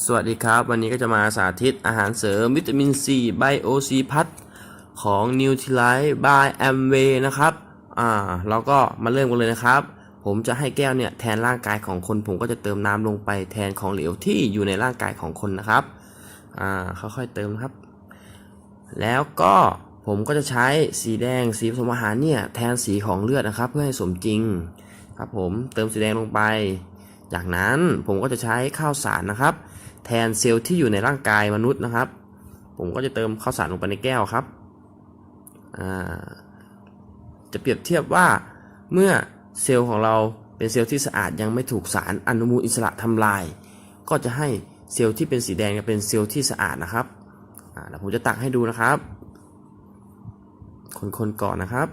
สวัสดีครับ วันนี้ก็จะมาสาธิตอาหารเสริมวิตามินซีไบโอซีพัทของ n u t r i l i t e by Amway นะครับ อ่าเราก็มาเริ่มกันเลยนะครับ ผมจะให้แก้วเนี่ยแทนร่างกายของคน ผมก็จะเติมน้ำลงไปแทนของเหลวที่อยู่ในร่างกายของคนนะครับ อ่าค่อยๆเติมครับ แล้วก็ผมก็จะใช้สีแดงสีผสมอาหารเนี่ยแทนสีของเลือดนะครับ เพื่อให้สมจริง ครับผมเติมสีแดงลงไป จากนั้นผมก็จะใช้ข้าวสารนะครับ แทนเซลล์ที่อยู่ในร่างกายมนุษย์นะครับ ผมก็จะเติมข้าวสารลงไปในแก้วครับ จะเปรียบเทียบว่าเมื่อเซลล์ของเราเป็นเซลล์ที่สะอาดยังไม่ถูกสารอนุมูลอิสระทำลาย ก็จะให้เซลล์ที่เป็นสีแดงเป็นเซลล์ที่สะอาดนะครับอ่าเดี๋ยวผมจะตักให้ดูนะครับ คนๆก่อนนะครับ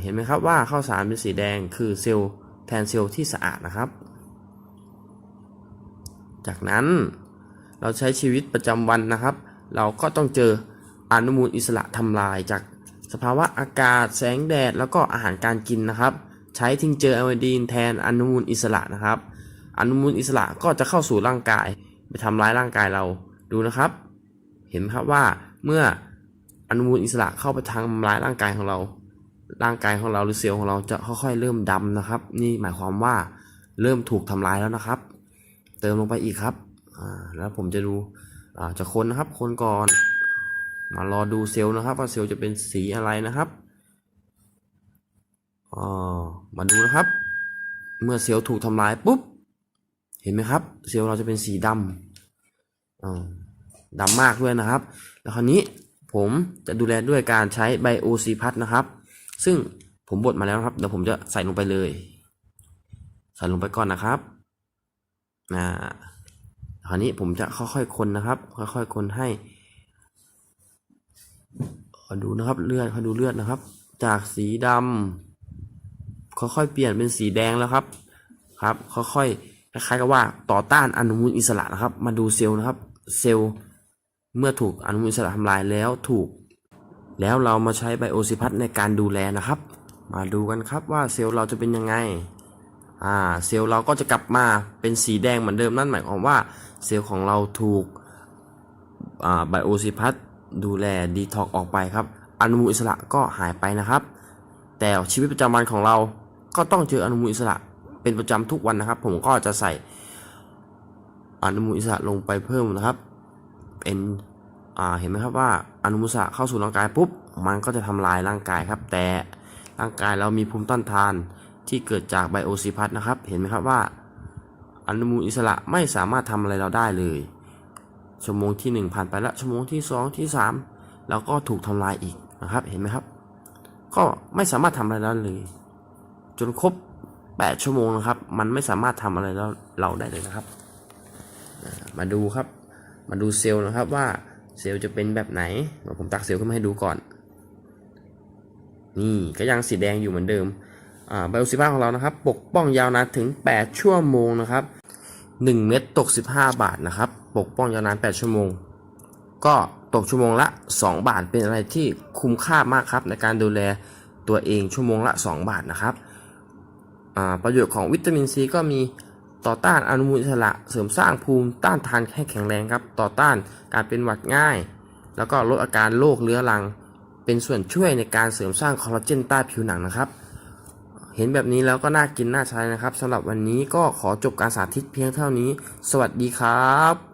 เห็นไหมครับว่าข้าวสารเป็นสีแดงคือเซลล์แทนเซลล์ที่สะอาดนะครับ จากนั้นเราใช้ชีวิตประจำวันนะครับ เราก็ต้องเจออนุมูลอิสระทำลายจากสภาวะอากาศแสงแดด แล้วก็อาหารการกินนะครับ ใช้ทิ้งเจอร์ไอโอดีนแทนอนุมูลอิสระนะครับ อนุมูลอิสระก็จะเข้าสู่ร่างกาย ไปทำร้ายร่างกายเราดูนะครับ เห็นครับว่าเมื่ออนุมูลอิสระเข้าไปทำร้ายร่างกายของเรา ร่างกายของเราหรือเซลล์ของเราจะค่อยๆเริ่มดำนะครับ นี่หมายความว่าเริ่มถูกทำลายแล้วนะครับ เติมลงไปอีกครับแล้วผมจะดูอ่าจะคนนะครับคนก่อน มารอดูเซลล์นะครับ ว่าเซลล์จะเป็นสีอะไรนะครับอ๋อมาดูนะครับ เมื่อเซลล์ถูกทำลายปุ๊บ เห็นไหมครับ เซลล์เราจะเป็นสีดำอ่าดำมากด้วยนะครับ แล้วคราวนี้ผมจะดูแลด้วยการใช้ไบโอซีพัทนะครับ ซึ่งผมบดมาแล้วครับเดี๋ยวผมจะใส่ลงไปเลย ใส่ลงไปก่อนนะครับ อ่าคราวนี้ผมจะค่อยๆคนนะครับ ค่อยๆคนให้ขอดูนะครับเลือดขอดูเลือดนะครับ จากสีดำค่อยๆเปลี่ยนเป็นสีแดงแล้วครับ ครับ ค่อยๆคล้ายๆกับว่าต่อต้านอนุมูลอิสระนะครับ มาดูเซลล์นะครับ เซลล์เมื่อถูกอนุมูลอิสระทำลายแล้วถูก แล้วเรามาใช้ไบโอซิพัทในการดูแลนะครับ มาดูกันครับว่าเซลล์เราจะเป็นยังไง อ่าเซลล์เราก็จะกลับมาเป็นสีแดงเหมือนเดิมนั่นหมายความว่าเซลล์ของเราถูกอ่าไบโอซิพัทดูแลดีท็อกออกไปครับ อนุมูลอิสระก็หายไปนะครับ แต่ชีวิตประจำวันของเราก็ต้องเจออนุมูลอิสระเป็นประจำทุกวันนะครับ ผมก็จะใส่อนุมูลอิสระลงไปเพิ่มนะครับเป็นอ่าเห็นไหมครับว่าอนุมูลอิสระเข้าสู่ร่างกายปุ๊บมันก็จะทำลายร่างกายครับ แต่ร่างกายเรามีภูมิต้านทาน ที่เกิดจากไบโอซิพัทนะครับ เห็นไหมครับว่าอนุมูลอิสระไม่สามารถทำอะไรเราได้เลย ชั่วโมงที่ 1 ผ่านไปแล้วชั่วโมงที่ 2 ที่ 3 แล้วก็ถูกทำลายอีกนะครับ เห็นไหมครับ ก็ไม่สามารถทำอะไรเราเลย จนครบ 8 ชั่วโมงนะครับ มันไม่สามารถทำอะไรเราเราได้เลยนะครับ มาดูครับ มาดูเซลล์นะครับว่าเซลล์จะเป็นแบบไหน ผมตักเซลล์ขึ้นมาให้ดูก่อน นี่ก็ยังสีแดงอยู่เหมือนเดิม ไบโอซิฟ้าของเรานะครับ ปกป้องยาวนานถึง 8 ชั่วโมงนะครับ 1 เม็ดตก 15 บาทนะครับ ปกป้องยาวนาน 8 ชั่วโมง ก็ตกชั่วโมงละ 2 บาท เป็นอะไรที่คุ้มค่ามากครับ ในการดูแลตัวเองชั่วโมงละ 2 บาทนะครับ ประโยชน์ของวิตามินซีก็มีต่อต้านอนุมูลอิสระเสริมสร้างภูมิต้านทานให้แข็งแรงครับ ต่อต้านการเป็นหวัดง่าย แล้วก็ลดอาการโรคเรื้อรัง เป็นส่วนช่วยในการเสริมสร้างคอลลาเจนใต้ผิวหนังนะครับ เห็นแบบนี้แล้วก็น่ากินน่าใช้นะครับสำหรับวันนี้ก็ขอจบการสาธิตเพียงเท่านี้ สวัสดีครับ